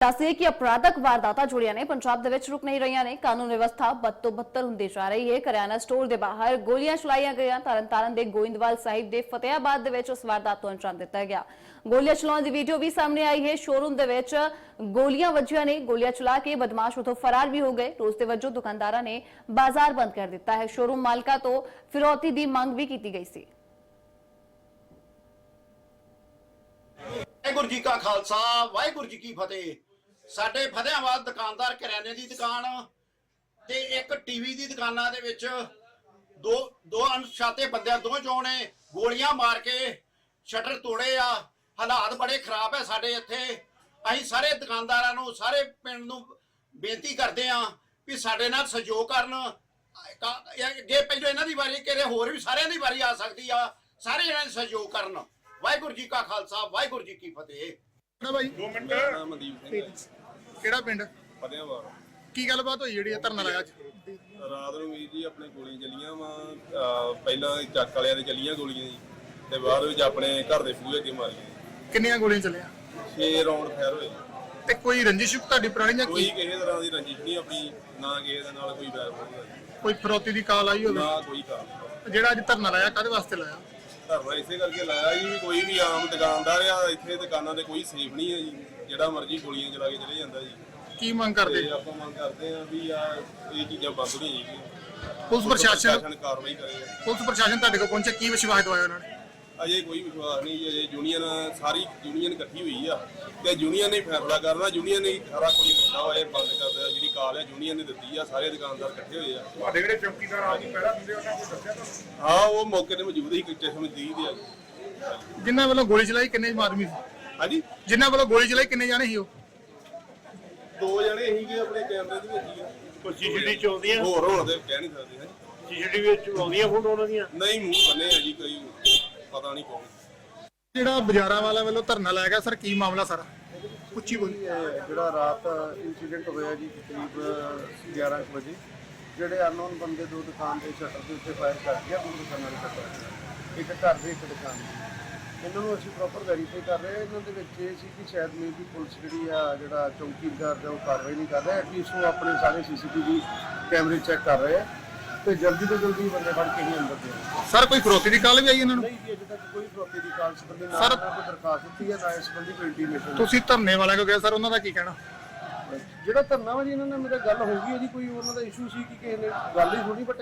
ਦੱਸਦੇ ਕਿ ਅਪਰਾਧਕ ਵਾਰਦਾਤਾਂ ਜੁੜੀਆਂ ਨੇ, ਪੰਜਾਬ ਦੇ ਵਿੱਚ ਰੁਕ ਨਹੀਂ ਰਹੀਆਂ ਨੇ, ਕਾਨੂੰਨ ਵਿਵਸਥਾ ਬਦ ਤੋਂ ਬੱਤਰ ਹੁੰਦੀ ਜਾ ਰਹੀ ਹੈ। ਕਰਿਆਨਾ ਸਟੋਰ ਦੇ ਬਾਹਰ ਗੋਲੀਆਂ ਚਲਾਈਆਂ ਗਈਆਂ। ਤਰਨਤਾਰਨ ਦੇ ਗੋਇੰਦਵਾਲ ਸਾਹਿਬ ਦੇ ਫਤਿਆਬਾਦ ਦੇ ਵਿੱਚ ਉਸ ਵਾਰਦਾਤ ਨੂੰ ਅੰਜਾਮ ਦਿੱਤਾ ਗਿਆ। ਗੋਲੀਆਂ ਚਲਾਉਣ ਦੀ ਵੀਡੀਓ ਵੀ ਸਾਹਮਣੇ ਆਈ ਹੈ। ਸ਼ੋਰੂਮ ਦੇ ਵਿੱਚ ਗੋਲੀਆਂ ਵੱਜੀਆਂ ਨੇ। ਗੋਲੀਆਂ ਚਲਾ ਕੇ ਬਦਮਾਸ਼ ਉਥੋਂ ਫਰਾਰ ਵੀ ਹੋ ਗਏ। ਰੋਸ ਦੇ ਵਜੋਂ ਦੁਕਾਨਦਾਰਾਂ ਨੇ ਬਾਜ਼ਾਰ ਬੰਦ ਕਰ ਦਿੱਤਾ ਹੈ। ਸ਼ੋਰੂਮ ਮਾਲਕਾਂ ਤੋਂ ਫਿਰੌਤੀ ਦੀ ਮੰਗ ਵੀ ਕੀਤੀ ਗਈ ਸੀ। ਵਾਹਿਗੁਰੂ ਜੀ ਕਾ ਖਾਲਸਾ, ਵਾਹਿਗੁਰੂ ਜੀ ਕੀ ਫਤਿਹ। ਸਾਡੇ ਫਤਿਆਬਾਦ ਦੁਕਾਨਦਾਰ ਕਰਿਆਨੇ ਦੀ ਦੁਕਾਨ ਤੇ ਇੱਕ ਟੀਵੀ ਦੀ ਦੁਕਾਨਾਂ ਦੇ ਵਿੱਚ ਦੋ ਦੋ ਅਣਛਾਤੇ ਬੰਦਿਆਂ ਦੋ ਚੋਂ ਨੇ ਗੋਲੀਆਂ ਮਾਰ ਕੇ ਸ਼ਟਰ ਤੋੜੇ ਆ। ਹਾਲਾਤ ਬੜੇ ਖਰਾਬ ਹੈ ਸਾਡੇ ਇੱਥੇ। ਅਸੀਂ ਸਾਰੇ ਦੁਕਾਨਦਾਰਾਂ ਨੂੰ ਸਾਰੇ ਪਿੰਡ ਨੂੰ ਬੇਨਤੀ ਕਰਦੇ ਆ ਵੀ ਸਾਡੇ ਨਾਲ ਸਹਿਯੋਗ ਕਰਨ। ਅੱਗੇ ਪਹਿਲਾਂ ਇਹਨਾਂ ਦੀ ਵਾਰੀ ਕਿਹੜੇ ਹੋਰ ਵੀ ਸਾਰਿਆਂ ਦੀ ਵਾਰੀ ਆ ਸਕਦੀ ਆ। ਸਾਰੇ ਇਹਨਾਂ ਨੇ ਸਹਿਯੋਗ ਕਰਨ। ਵਾਹਿਗੁਰੂ ਜੀ ਕਾ ਖਾਲਸਾ ਵਾਹਿਗੁਰੂ ਜੀ ਕੀ ਫਤਿਹ। ਨਾ ਬਾਈ। ਮੇਰਾ ਨਾਮ ਮਨਦੀਪ ਸਿੰਘ ਕਿਹੜਾ ਪਿੰਡ? ਫਤਿਆਬਾਦ ਕੀ ਗੱਲਬਾਤ ਹੋਈ ਜਿਹੜੀ ਇਹ ਧਰਨਾ ਲਾਇਆ ਅੱਜ? ਰਾਤ ਨੂੰ ਵੀਰ ਜੀ ਆਪਣੇ ਗੋਲੀਆਂ ਚੱਲੀਆਂ ਵਾ ਪਹਿਲਾਂ ਚੱਕ ਵਾਲਿਆਂ ਦੇ ਚੱਲੀਆਂ ਗੋਲੀਆਂ ਜੀ ਤੇ ਬਾਅਦ ਵਿੱਚ ਆਪਣੇ ਘਰ ਦੇ ਫੂਹੇ ਅੱਗੇ ਮਾਰੀਆਂ ਜੀ। ਕਿੰਨੀਆਂ ਗੋਲੀਆਂ ਚੱਲੀਆਂ? ਛੇ ਰੌਂਡ ਫਾਇਰ ਹੋਏ ਤੇ ਕੋਈ ਰੰਜਿਸ਼ ਤੁਹਾਡੀ ਪੁਰਾਣੀ ਜਾਂ ਕੋਈ ਕੀ? ਕਿਸੇ ਤਰ੍ਹਾਂ ਦੀ ਰੰਜਿਸ਼ ਨਹੀਂ ਆਪਣੀ ਨਾ ਕਿਸੇ ਦੇ ਨਾਲ ਕੋਈ ਵੈਰ ਹੋਊਗਾ ਜੀ ਕੋਈ ਫਰੋਤੀ ਦੀ ਕਾਲ ਆਈ ਹੋਵੇ? ਨਾ ਕੋਈ ਕੰਮ ਜਿਹੜਾ ਅੱਜ ਧਰਨਾ ਲਾਇਆ ਕਾਹਦੇ ਵਾਸਤੇ ਲਾਇਆ? ਧਰਨਾ ਇਸੇ ਕਰਕੇ ਲਾਇਆ ਜੀ ਵੀ ਕੋਈ ਵੀ ਆਮ ਦੁਕਾਨਦਾਰ ਆ ਇੱਥੇ ਦੁਕਾਨਾਂ ਤੇ ਕੋਈ ਸੇਫ ਨਹੀਂ ਹੈ ਜੀ ਜਿਹੜਾ ਮਰਜ਼ੀ ਗੋਲੀਆਂ ਚਲਾ ਕੇ ਚਲੇ ਜਾਂਦਾ ਜੀ। ਕੀ ਮੰਗ ਕਰਦੇ? ਤੇ ਆਪਾਂ ਮੰਗ ਕਰਦੇ ਆ ਵੀ ਆ ਇਹ ਚੀਜ਼ਾਂ ਬੰਦ ਨਹੀਂ ਹੈਗੀਆਂ ਪੁਲਿਸ ਪ੍ਰਸ਼ਾਸਨ ਕਾਰਵਾਈ ਕਰੇ। ਪੁਲਿਸ ਪ੍ਰਸ਼ਾਸਨ ਤੁਹਾਡੇ ਕੋਲ ਪਹੁੰਚਿਆ ਕੀ ਵਿਸ਼ਵਾਸ ਦਵਾਇਆ ਉਹਨਾਂ ਨੇ? ਅਜੇ ਕੋਈ ਵਿਸ਼ਵਾਸ ਨਹੀਂ ਜੀ, ਅਜੇ ਯੂਨੀਅਨ ਸਾਰੀ ਯੂਨੀਅਨ ਇਕੱਠੀ ਹੋਈ ਆ। ਤੇ ਯੂਨੀਅਨ ਨੇ ਫੈਸਲਾ ਕਰਨਾ ਯੂਨੀਅਨ ਨੇ ਹੀ ਸਾਰਾ ਕੁਝ ਕੀਤਾ ਹੋਇਆ ਇਹ ਬੰਦ ਕਰ ਦੇਣਾ ਹੈ ਯੂਨੀਅਨ ਨੇ ਦਿੱਤੀ ਆ ਸਾਰੇ ਦੁਕਾਨਦਾਰ ਇਕੱਠੇ ਹੋਏ ਆ। ਤੁਹਾਡੇ ਜਿਹੜੇ ਚੌਕੀਦਾਰ ਆ ਜੀ ਪਹਿਰਾ ਦਿੰਦੇ ਉਹਨਾਂ ਕੋਲ ਦੱਸਿਆ ਤੁਹਾਨੂੰ? ਹਾਂ ਉਹ ਮੌਕੇ ਤੇ ਮੌਜੂਦ ਸੀ ਕਿਤੇ ਸਮਝ ਦੀ ਦੇ ਜਿਨ੍ਹਾਂ ਵੱਲੋਂ ਗੋਲੀ ਚਲਾਈ ਕਿੰਨੇ ਆਦਮੀ ਸੀ? ਹਾਂਜੀ? ਜਿਨ੍ਹਾਂ ਵੱਲੋਂ ਗੋਲੀ ਚਲਾਈ ਕਿੰਨੇ ਜਾਣੇ ਸੀ ਉਹ? ਦੋ ਜਣੇ ਸੀਗੇ ਆਪਣੇ ਕੈਮਰੇ ਦੇ ਵਿੱਚ ਹੀ ਆ ਕੋਈ ਸੀਸੀਟੀਵੀ ਚ ਆਉਂਦੀਆਂ ਹੋਰ ਹੋਰ ਤੇ ਕਹਿ ਨਹੀਂ ਸਕਦੇ ਹਾਂਜੀ। ਸੀਸੀਟੀਵੀ ਵਿੱਚ ਆਉਂਦੀਆਂ ਫੋਟੋ ਉਹਨਾਂ ਦੀਆਂ? ਨਹੀਂ ਮੂੰਹ ਬੰਨੇ ਆ ਜੀ ਕੋਈ ਪਤਾ ਨਹੀਂ ਕੌਣ। ਜਿਹੜਾ ਬਾਜ਼ਾਰਾਂ ਵਾਲਾ ਵੱਲੋਂ ਧਰਨਾ ਲਾਇਆ ਗਿਆ ਸਰ ਕੀ ਮਾਮਲਾ ਸਾਰਾ? ਉੱਚੀ ਬੋਲੀ ਇਹ ਜਿਹੜਾ ਰਾਤ ਇਨਸੀਡੈਂਟ ਹੋਇਆ ਜੀ ਤਕਰੀਬ 11 ਕੁ ਵਜੇ, ਜਿਹੜੇ ਅਨਨੋਨ ਬੰਦੇ ਦੋ ਦੁਕਾਨ ਦੇ ਸ਼ਟਰ ਦੇ ਉੱਤੇ ਫਾਇਰ ਕਰ ਗਿਆ ਦੋ ਦੁਕਾਨਾਂ ਦੇ ਸ਼ਟਰ ਇੱਕ ਘਰ ਦੇ, ਇੱਕ ਦੁਕਾਨ ਦੇ। ਇਹਨਾਂ ਨੂੰ ਅਸੀਂ ਪ੍ਰੋਪਰ ਵੈਰੀਫਾਈ ਕਰ ਰਹੇ ਹਾਂ। ਇਹਨਾਂ ਦੇ ਵਿੱਚ ਇਹ ਸੀ ਕਿ ਸ਼ਾਇਦ ਮੇਬੀ ਪੁਲਿਸ ਜਿਹੜੀ ਆ, ਜਿਹੜਾ ਚੌਕੀਦਾਰ ਦਾ ਉਹ ਕਾਰਵਾਈ ਨਹੀਂ ਕਰ ਰਿਹਾ ਐਟਲੀਸਟ ਉਹ ਆਪਣੇ ਸਾਰੇ ਸੀਸੀਟੀਵੀ ਕੈਮਰੇ ਚੈੱਕ ਕਰ ਰਹੇ ਆ। ਤੇ ਜਲਦੀ ਤੋਂ ਜਲਦੀ ਬੰਦੇ ਫੜ ਕੇ ਹੀ ਅੰਦਰ ਦੇ ਸਰ ਕੋਈ ਫਰੋਤੀ ਦੀ ਕਾਲ ਵੀ ਆਈ ਇਹਨਾਂ ਨੂੰ? ਨਹੀਂ ਜੀ ਅਜੇ ਤੱਕ ਕੋਈ ਫਰੋਤੀ ਦੀ ਕਾਲ ਸੰਬੰਧੀ ਨਾ Sir- ਕੋਈ ਦਰਖਾਸਤ ਦਿੱਤੀ ਹੈ ਨਾ ਇਸ ਸੰਬੰਧੀ ਕੋਈ ਇੰਟੀਮੇਸ਼ਨ ਤੁਸੀਂ ਧਰਨੇ ਵਾਲਿਆਂ ਕੋਲ ਗਏ ਸਰ ਉਹਨਾਂ ਦਾ ਕੀ ਕਹਿਣਾ? ਜਿਹੜਾ ਧਰਨਾ ਵਾ ਜੀ ਇਹਨਾਂ ਨਾਲ ਮੇਰਾ ਗੱਲ ਹੋ ਗਈ ਹੈ ਜੀ ਕੋਈ ਉਹਨਾਂ ਦਾ ਇਸ਼ੂ ਸੀ ਕਿ ਕਿਸੇ ਨੇ ਗੱਲ ਹੀ ਸੁਣੀ ਬਟ